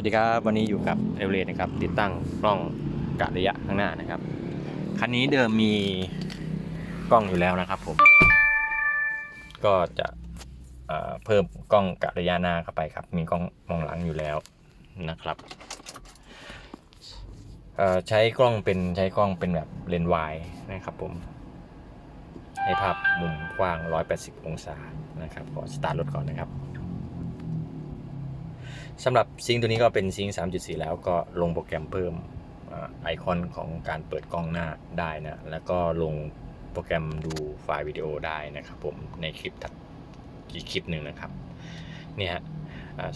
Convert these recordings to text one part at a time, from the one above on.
วัสดีครับวันนี้อยู่กับเอเวนะครับ ติดตั้งกล้องกะระยะข้างหน้านะครับ คันนี้เดิมมีกล้องอยู่แล้วนะครับผม ก็จะเพิ่มกล้องกะระยะหน้าเข้าไปครับ มีกล้องมองหลังอยู่แล้วนะครับใช้กล้องเป็นใช้กล้องเป็นแบบเลนส์วายนะครับผม ให้ภาพมุมกว้าง 180 องศานะครับขอสตาร์ทรถก่อนนะครับ สำหรับซิงค์ตัวนี้ก็เป็นซิงค์3.4 แล้วก็ลงโปรแกรมเพิ่มไอคอนของการเปิดกล้องหน้าได้นะ แล้วก็ลงโปรแกรมดูไฟล์วิดีโอได้นะครับผมในคลิปถัดอีกคลิปหนึ่งนะครับเนี่ย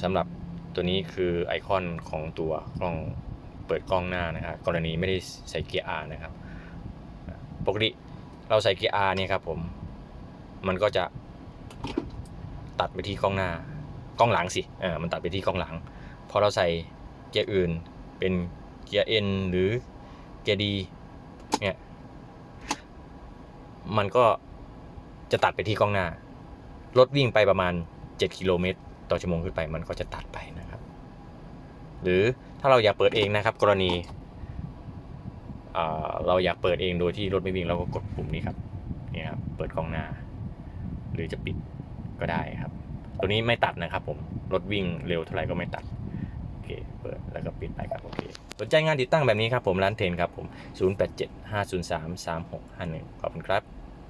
สำหรับตัวนี้คือไอคอนของตัวกล้องเปิดกล้องหน้านะครับกรณีไม่ได้ใส่เกียร์ R นะครับปกติเราใส่เกียร์ R เนี่ยครับผมมันก็จะตัดไปที่กล้องหน้า กล้องหลังสิเออมันตัดไปที่กล้องหลัง พอเราใส่เกียร์อื่นเป็นเกียร์ N หรือเกียร์ D เนี่ยมันก็จะตัดไปที่กล้องหน้า รถวิ่งไปประมาณ 7 กิโลเมตรต่อชั่วโมงขึ้นไป มันก็จะตัดไปนะครับ หรือถ้าเราอยากเปิดเองนะครับ กรณีอ่าเราอยากเปิดเองโดยที่รถไม่วิ่งเราก็กดปุ่มนี้ครับนี่ครับ เปิดกล้องหน้า หรือจะปิดก็ได้ครับ ตัวนี้ไม่ตัดนะครับผมรถวิ่งเร็วเท่าไหร่ก็ไม่ตัดโอเคเปิดแล้วก็ปิดไปครับโอเคสนใจงานติดตั้งแบบนี้ครับผมร้านเทนครับผม 0875033651ขอบคุณครับ